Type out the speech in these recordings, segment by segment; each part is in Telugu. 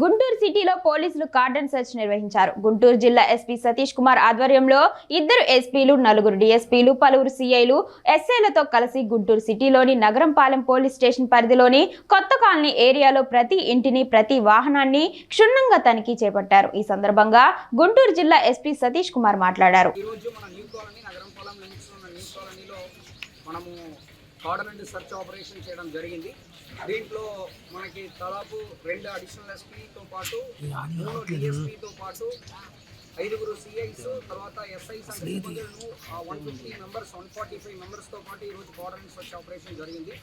గుంటూరు సిటీలో పోలీసులు కార్డన్ సెర్చ్ నిర్వహించారు. గుంటూరు జిల్లా ఎస్పీ సతీష్ కుమార్ ఆధ్వర్యంలో ఇద్దరు ఎస్పీలు నలుగురు డిఎస్పీలు పలువురు సీఐలు ఎస్ఐలతో కలిసి గుంటూరు సిటీలోని నగరంపాలెం పోలీస్ స్టేషన్ పరిధిలోని కొత్త కాలనీ ఏరియాలో ప్రతి ఇంటిని ప్రతి వాహనాన్ని క్షుణ్ణంగా తనిఖీ చేపట్టారు. ఈ సందర్భంగా గుంటూరు జిల్లా ఎస్పీ సతీష్ కుమార్ మాట్లాడారు. మనము కార్డనెంట్ సెర్చ్ ఆపరేషన్ చేయడం జరిగింది. దీంట్లో మనకి దాదాపు రెండు అడిషనల్ ఎస్పీతో పాటు మూడు డిఎస్పీతో పాటు ఐదుగురు సిఐస్ తర్వాత ఎస్ఐస్ అంటే one fifty members one forty five మెంబర్స్తో పాటు ఈరోజు కార్డనెంట్ సెర్చ్ ఆపరేషన్ జరిగింది.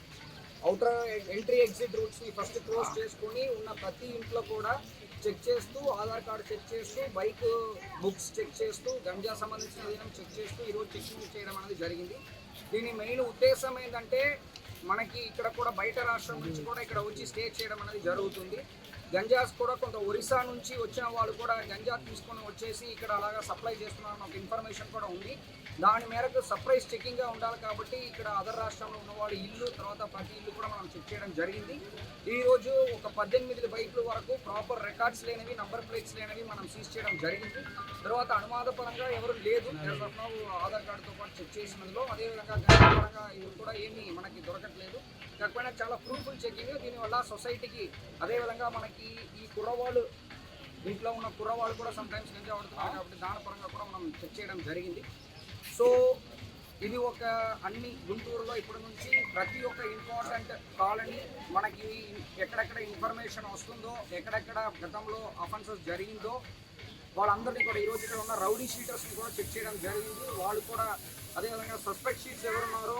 అవుటర్ ఎంట్రీ ఎగ్జిట్ రూట్స్ని ఫస్ట్ క్లోజ్ చేసుకొని ఉన్న ప్రతి ఇంట్లో కూడా చెక్ చేస్తూ ఆధార్ కార్డు చెక్ చేస్తూ బైక్ బుక్స్ చెక్ చేస్తూ గంజా సంబంధించిన విధానం చెక్ చేస్తూ ఈరోజు చెకింగ్ చేయడం అనేది జరిగింది. దీని మెయిన్ ఉద్దేశం ఏంటంటే మనకి ఇక్కడ కూడా బయట రాష్ట్రం నుంచి కూడా ఇక్కడ వచ్చి స్టే చేయడం అనేది జరుగుతుంది. గంజాస్ కూడా కొంత ఒరిస్సా నుంచి వచ్చిన వాళ్ళు కూడా గంజా తీసుకొని వచ్చేసి ఇక్కడ అలాగా సప్లై చేస్తున్నారని ఒక ఇన్ఫర్మేషన్ కూడా ఉంది. దాని మేరకు సర్ప్రైజ్ చెకింగ్గా ఉండాలి కాబట్టి ఇక్కడ అదర్ రాష్ట్రంలో ఉన్న వాళ్ళ ఇల్లు తర్వాత ప్రతి ఇల్లు కూడా మనం చెక్ చేయడం జరిగింది. ఈరోజు ఒక పద్దెనిమిది బైకుల వరకు ప్రాపర్ రికార్డ్స్ లేనివి నంబర్ ప్లేట్స్ లేనివి మనం సీజ్ చేయడం జరిగింది. తర్వాత అనుమాదపరంగా ఎవరు లేదు. ఆధార్ కార్డుతో పాటు చెక్ చేసినందులో అదేవిధంగా గంజా పరంగా ఇవి కూడా ఏమీ మనకి దొరకట్లేదు. కాకపోయినా చాలా ప్రూఫ్ఫుల్ చెక్కింగ్ దీనివల్ల సొసైటీకి అదేవిధంగా మనకి ఈ కుర్రవాళ్ళు దీంట్లో ఉన్న కుర్రవాళ్ళు కూడా సమ్టైమ్స్ గంజా పడుతున్నారు కాబట్టి దాని పరంగా కూడా మనం చెక్ చేయడం జరిగింది. సో ఇది ఒక అన్ని గుంటూరులో ఇప్పటి నుంచి ప్రతి ఒక్క ఇంపార్టెంట్ కాలనీ మనకి ఎక్కడెక్కడ ఇన్ఫర్మేషన్ వస్తుందో ఎక్కడెక్కడ గతంలో అఫెన్సెస్ జరిగిందో వాళ్ళందరినీ కూడా ఈరోజు ఇక్కడ ఉన్న రౌడీ షీటర్స్ని కూడా చెక్ చేయడం జరిగింది. వాళ్ళు కూడా అదేవిధంగా సస్పెక్ట్ షీట్స్ ఎవరున్నారో